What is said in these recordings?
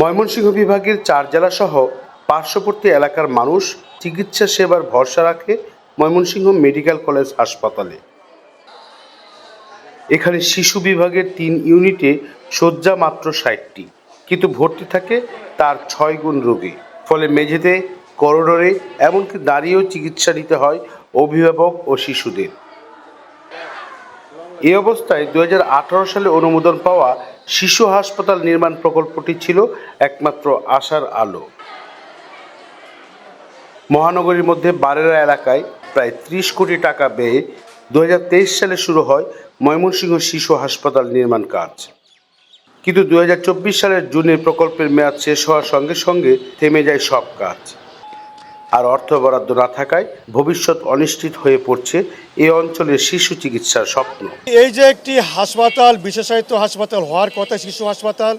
ময়মনসিংহ বিভাগের চার জেলাসহ পার্শ্ববর্তী এলাকার মানুষ চিকিৎসা সেবার ভরসা রাখে ময়মনসিংহ মেডিকেল কলেজ হাসপাতালে। এখানে শিশু বিভাগের তিন ইউনিটে শয্যা মাত্র ষাটটি, কিন্তু ভর্তি থাকে তার ছয় গুণ রোগী। ফলে মেঝেতে করিডোরে এমনকি দাঁড়িয়েও চিকিৎসা নিতে হয় অভিভাবক ও শিশুদের। এই অবস্থায় দুই হাজার আঠারো সালে অনুমোদন পাওয়া শিশু হাসপাতাল নির্মাণ প্রকল্পটি ছিল একমাত্র আশার আলো। মহানগরীর মধ্যে বারেরা এলাকায় প্রায় ত্রিশ কোটি টাকা ব্যয়ে দু সালে শুরু হয় ময়মনসিংহ শিশু হাসপাতাল নির্মাণ কাজ। কিন্তু দু হাজার চব্বিশ সালের জুনে প্রকল্পের মেয়াদ শেষ হওয়ার সঙ্গে সঙ্গে থেমে যায় সব কাজ। আর অর্থ বরাদ্দ না থাকায় ভবিষ্যৎ অনিশ্চিত হয়ে পড়ছে এই অঞ্চলের শিশু চিকিৎসার স্বপ্ন। এই যে একটি হাসপাতাল, বিশেষায়িত হাসপাতাল হওয়ার কথা, শিশু হাসপাতাল,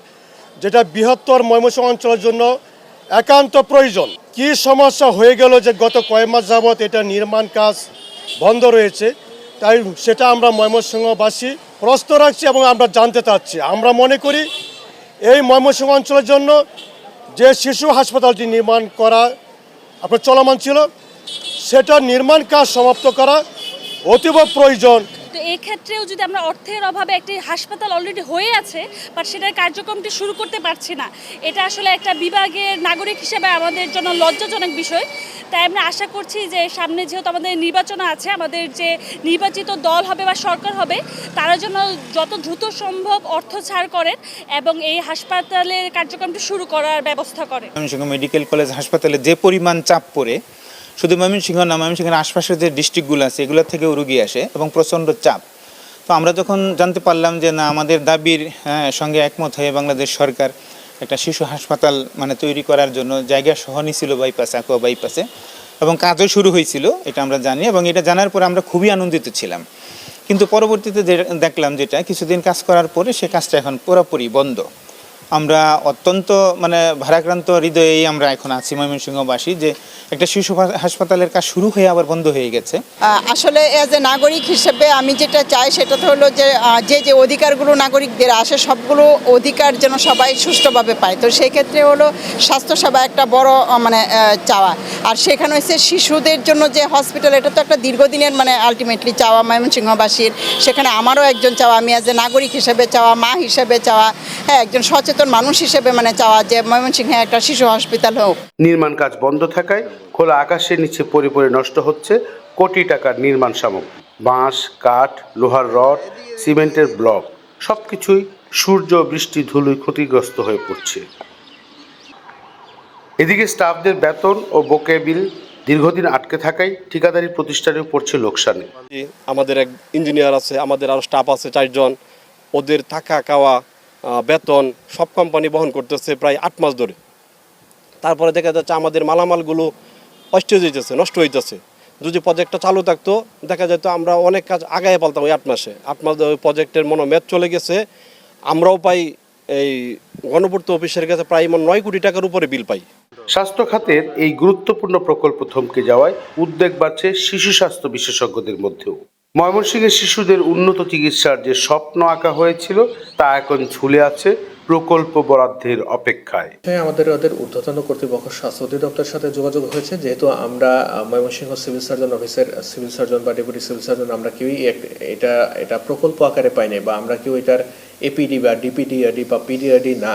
যেটা বৃহত্তর ময়মনসিংহ অঞ্চলের জন্য একান্ত প্রয়োজন। কি সমস্যা হয়ে গেল যে গত কয়েক মাস যাবৎ এটা নির্মাণ কাজ বন্ধ রয়েছে, তাই সেটা আমরা ময়মনসিংহবাসী প্রস্ত রাখছি এবং আমরা জানতে চাচ্ছি। আমরা মনে করি এই ময়মনসিংহ অঞ্চলের জন্য যে শিশু হাসপাতালটি নির্মাণ করা আপনার চলমান ছিল। সেটা নির্মাণ কাজ সমাপ্ত করা অতীব প্রয়োজন। তো এই ক্ষেত্রেও যদি আমরা অর্থের অভাবে একটি হাসপাতাল অলরেডি হয়ে আছে বাট সেটার কার্যক্রমটি শুরু করতে পারছি না। এটা আসলে একটা বিভাগের নাগরিক হিসেবে আমাদের জন্য লজ্জাজনক বিষয়। তাই আমরা আশা করছি যে সামনে যেহেতু আমাদের নির্বাচন আছে, আমাদের যে নির্বাচিত দল হবে বা সরকার হবে, তারা যেন যত দ্রুত সম্ভব অর্থ ছাড় করেন এবং এই হাসপাতালের কার্যক্রমটি শুরু করার ব্যবস্থা করেন। মেডিকেল কলেজ হাসপাতালে যে পরিমাণ চাপ পড়ে শুধু ময়মনসিংহ না ময়মনসিংহের আশপাশের যে ডিস্ট্রিক্টগুলো আছে এগুলো থেকেও রুগী আসে এবং প্রচণ্ড চাপ। তো আমরা যখন জানতে পারলাম যে না আমাদের দাবির হ্যাঁ, সঙ্গে একমত হয়ে বাংলাদেশ সরকার একটা শিশু হাসপাতাল মানে তৈরি করার জন্য জায়গা সহ ছিল বাইপাসে আকোয়া বাইপাসে এবং কাজও শুরু হয়েছিল এটা আমরা জানি এবং এটা জানার পরে আমরা খুবই আনন্দিত ছিলাম। কিন্তু পরবর্তীতে দেখলাম যেটা কিছুদিন কাজ করার পরে সে কাজটা এখন পুরোপুরি বন্ধ। আমরা অত্যন্ত মানে ভারাক্রান্ত হৃদয়েই আমরা এখন আছি ময়মনসিংহবাসী যে একটা শিশু হাসপাতালের কাজ শুরু হয়ে আবার বন্ধ হয়ে গেছে। আসলে এজ এ নাগরিক হিসেবে আমি যেটা চাই সেটা তো হলো যে যে যে অধিকারগুলো নাগরিকদের আসে সবগুলো অধিকার যেন সবাই সুষ্ঠুভাবে পায়। তো সেই ক্ষেত্রে হলো স্বাস্থ্যসেবা একটা বড় মানে চাওয়া। আর সেখানে হচ্ছে শিশুদের জন্য যে হসপিটাল এটা তো একটা দীর্ঘদিনের মানে আলটিমেটলি চাওয়া ময়মনসিংহবাসীর। সেখানে আমারও একজন চাওয়া, আমি এজ এ নাগরিক হিসেবে চাওয়া, মা হিসেবে চাওয়া হ্যাঁ একজন সচেতন মানুষ হিসেবে মানে চাওয়া যে ময়মনসিংহে একটা শিশু হসপিটাল হোক। নির্মাণ কাজ বন্ধ থাকায় খোলা আকাশের নিচে পড়ে পড়ে নষ্ট হচ্ছে কোটি টাকার নির্মাণ সামগ্রী। বাঁশ, কাঠ, লোহার রড, সিমেন্টের ব্লক সব কিছুই সূর্য বৃষ্টি ধুলোয় ক্ষতিগ্রস্ত হয়ে পড়ছে। এদিকে স্টাফদের বেতন ও বকে বিল দীর্ঘদিন আটকে থাকায় ঠিকাদারি প্রতিষ্ঠানেও পড়ছে লোকসানে। আমাদের এক ইঞ্জিনিয়ার আছে, আমাদের আরও স্টাফ আছে চারজন। ওদের থাকা খাওয়া বেতন সব কোম্পানি বহন করতেছে প্রায় আট মাস ধরে। তারপরে দেখা যাচ্ছে আমাদের মালামালগুলো অষ্ট যেতেছে নষ্ট হইতেছে। যদি প্রজেক্টটা চালু থাকতো, দেখা যেত আমরা অনেক কাজ আগায় পালতাম ওই আট মাসে। আট মাস ওই প্রজেক্টের মনোমেদ চলে গেছে। আমরাও পাই এই গণপূর্ত অফিসের কাছে প্রায় মনে নয় কোটি টাকার উপরে বিল পাই। স্বাস্থ্য খাতের এই গুরুত্বপূর্ণ প্রকল্প থমকে যাওয়ায় উদ্বেগ বাড়ছে শিশু স্বাস্থ্য বিশেষজ্ঞদের মধ্যেও। ময়মনসিংহের শিশুদের উন্নত চিকিৎসার যে স্বপ্ন আঁকা হয়েছিল, তা এখন ঝুলে আছে। প্রকল্প বরাদ্দের অপেক্ষায়। হ্যাঁ আমাদের ওদের ঊর্ধ্বতন কর্তৃপক্ষ স্বাস্থ্য অধিদপ্তরের সাথে যোগাযোগ হয়েছে। যেহেতু আমরা ময়মনসিংহ সিভিল সার্জন অফিসের সিভিল সার্জন বা ডেপুটি সিভিল সার্জন, আমরা কেউই এটা এটা প্রকল্প আকারে পাইনি বা আমরা কেউ এটার এপিডি বা ডিপিডিআরডি বা পিডিআরডি না।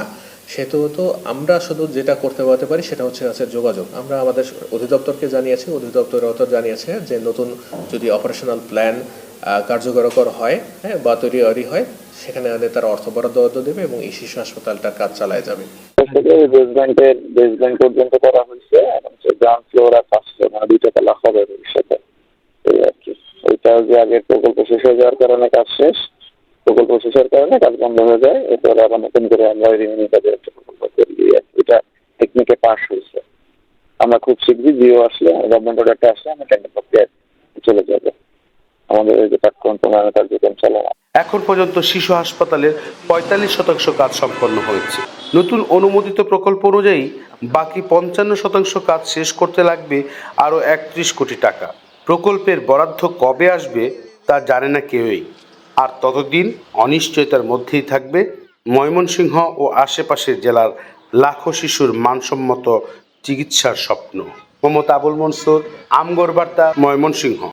সেহেতু তো আমরা শুধু যেটা করতে পারতে পারি সেটা হচ্ছে আছে যোগাযোগ। আমরা আমাদের অধিদপ্তরকে জানিয়েছি অধিদপ্তরও তো জানিয়েছে যে নতুন যদি অপারেশনাল প্ল্যান কার্যকর হয় হ্যাঁ বা তৈরি হয়, সেখানে তারা অর্থ বরাদ্দ দেবে এবং এই শিশু হাসপাতালটার কাজ চালায় যাবে। পর্যন্ত করা হয়েছে মানে ভবিষ্যতে। এই আর কি। ওইটা যে প্রকল্প শেষ হয়ে যাওয়ার কারণে কাজ শেষ। প্রকল্প কারণে কাজ বন্ধ হয়ে যায়। এরপরে আবার নতুন করে আমরা এটা টেকনিকে হয়েছে। আমরা খুব শীঘ্রই জিও আসলে গভর্নমেন্ট অর্ডারটা আসলে আমরা টেন্ডার এখন পর্যন্ত শিশু হাসপাতালের পঁয়তাল্লিশ শতাংশ কাজ সম্পন্ন হয়েছে। নতুন অনুমোদিত প্রকল্প অনুযায়ী বাকি পঞ্চান্ন শতাংশ কাজ শেষ করতে লাগবে আরও একত্রিশ কোটি টাকা। প্রকল্পের বরাদ্দ কবে আসবে তা জানে না কেউই। আর ততদিন অনিশ্চয়তার মধ্যেই থাকবে ময়মনসিংহ ও আশেপাশের জেলার লাখো শিশুর মানসম্মত চিকিৎসার স্বপ্ন। মোহাম্মদ আবুল মনসুর আমগর বার্তা, ময়মনসিংহ।